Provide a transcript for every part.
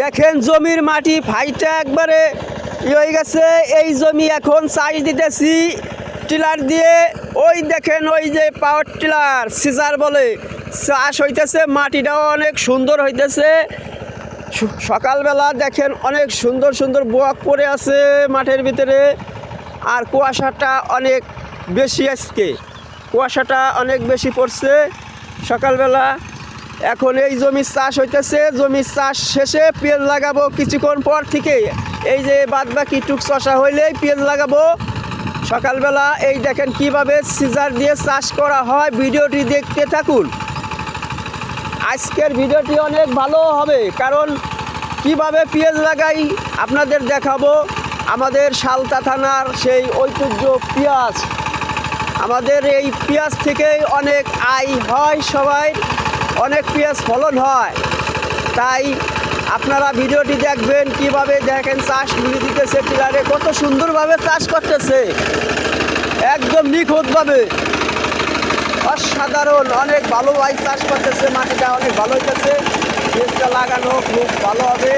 দেখেন জমির মাটি ফাইটা একবারে ই হয়ে গেছে। এই জমি এখন চাষ দিতেছি টিলার দিয়ে। ওই দেখেন, ওই যে পাওয়ার টিলার সিজার বলে। চাষ হইতেছে, মাটিটাও অনেক সুন্দর হইতেছে। সকালবেলা দেখেন অনেক সুন্দর সুন্দর বোয়াক পড়ে আছে মাঠের ভিতরে। আর কুয়াশাটা অনেক বেশি আজকে। কুয়াশাটা অনেক বেশি পড়ছে। সকালবেলা এখন এই জমির চাষ হইতেছে জমির চাষ শেষে পেঁয়াজ লাগাবো কিছুক্ষণ পর থেকে এই যে বাদ বাকি টুক চষা হইলেই পেঁয়াজ লাগাবো। সকালবেলা এই দেখেন কীভাবে সিজার দিয়ে চাষ করা হয়, ভিডিওটি দেখতে থাকুন। আজকের ভিডিওটি অনেক ভালো হবে, কারণ কীভাবে পেঁয়াজ লাগাই আপনাদের দেখাবো। আমাদের সালতা থানার সেই ঐতিহ্য পেঁয়াজ। আমাদের এই পেঁয়াজ থেকেই অনেক আয় হয় সবাই। অনেক পেঁয়াজ ফলন হয়। তাই আপনারা ভিডিওটি দেখবেন, কীভাবে দেখেন চাষ মিলে দিতেছে টিলারে, কত সুন্দরভাবে চাষ করতেছে। একদম নিখুঁতভাবে। অসাধারণ, অনেক ভালো ভাই চাষ করতেছে, মাটিটা অনেক ভালো হইতেছে। বীজটা লাগানো খুব ভালো হবে।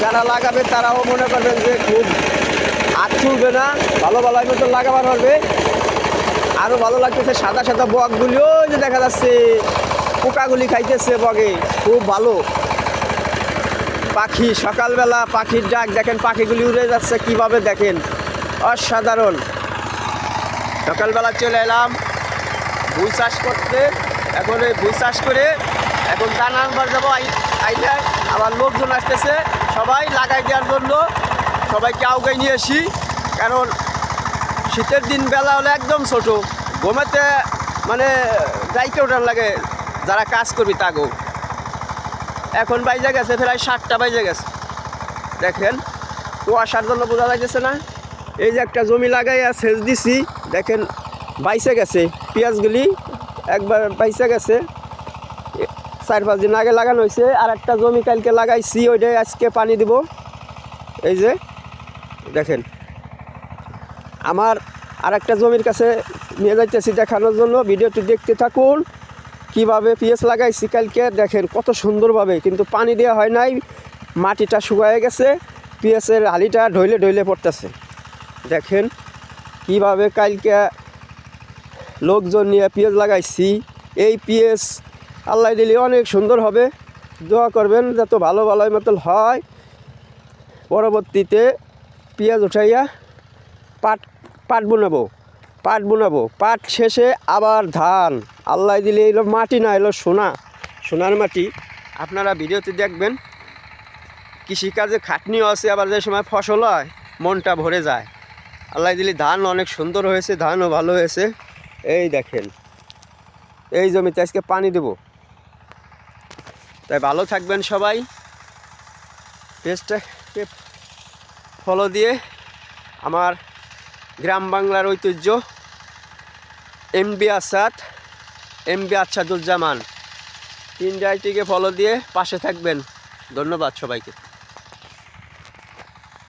যারা লাগাবে তারাও মনে করবেন যে খুব হাত চুলবে না, ভালো ভালো মতো লাগাবার হবে। আরও ভালো লাগতেছে সাদা সাদা বকগুলিও যে দেখা যাচ্ছে পোকাগুলি খাইতেছে বগে। খুব ভালো। পাখি, সকালবেলা পাখির ডাক দেখেন, পাখিগুলি উড়ে যাচ্ছে, কীভাবে দেখেন? অসাধারণ। সকালবেলা চলে এলাম, ভুই চাষ করতে। এখন এই ভুই চাষ করে, এখন দানা আনবার যাব আই- আইলে। আবার লোকজন আসতেছে, সবাই লাগাই দেওয়ার জন্য। সবাইকে আউগাই নিয়ে আসি, কারণ শীতের দিন বেলা হলে একদম ছোট। ঘুমাতে মানে যাইতে ওঠার লাগে, যারা কাজ করবি তাগো এখন বাইজে গেছে প্রায় সাতটা বাইজে গেছে। দেখেন, কুয়াশার জন্য বোঝা যাইতেছে না। এই যে একটা জমি লাগাইয়া সেচ দিছি, দেখেন বাইসে গেছে। পেঁয়াজগুলি একবার বাইসে গেছে। চার পাঁচ দিন আগে লাগানো হয়েছে আর একটা জমি কালকে লাগাইছি, ওইটাই আজকে পানি দিব। এই যে, দেখেন। আমার আর একটা জমির কাছে নিয়ে যাইতেছি দেখানোর জন্য। ভিডিওটি দেখতে থাকুন। কীভাবে পেঁয়াজ লাগাইছি কালকে, দেখেন কত সুন্দরভাবে, কিন্তু পানি দেওয়া হয় নাই। মাটিটা শুকায় গেছে। পিএসের হালিটা ঢইলে ঢইলে পড়তেছে। দেখেন কীভাবে কালকে লোকজন নিয়ে পেঁয়াজ লাগাইছি। এই পেঁয়াজ আল্লাহ দিলে অনেক সুন্দর হবে। দোয়া করবেন যত ভালো ভালো মতন হয়। পরবর্তীতে পেঁয়াজ উঠাইয়া পাট পাট বুনাবো পাট বুনাবো। পাট শেষে আবার ধান। আল্লাহ দিলে এলো মাটি না এলো সোনা। সোনার মাটি। আপনারা ভিডিওতে দেখবেন, কৃষিকাজে খাটনিও আছে, আবার যে সময় ফসল হয়, মনটা ভরে যায়। আল্লাহ দিলে ধান অনেক সুন্দর হয়েছে, ধানও ভালো হয়েছে। এই দেখেন, এই জমিতে আজকে পানি দেব। তাই ভালো থাকবেন সবাই। পেজটাকে ফলো দিয়ে আমার গ্রাম বাংলার ঐতিহ্য M B Asad M B Asaduzzaman. তিন ডাইটিকে ফলো দিয়ে পাশে থাকবেন। ধন্যবাদ সবাইকে।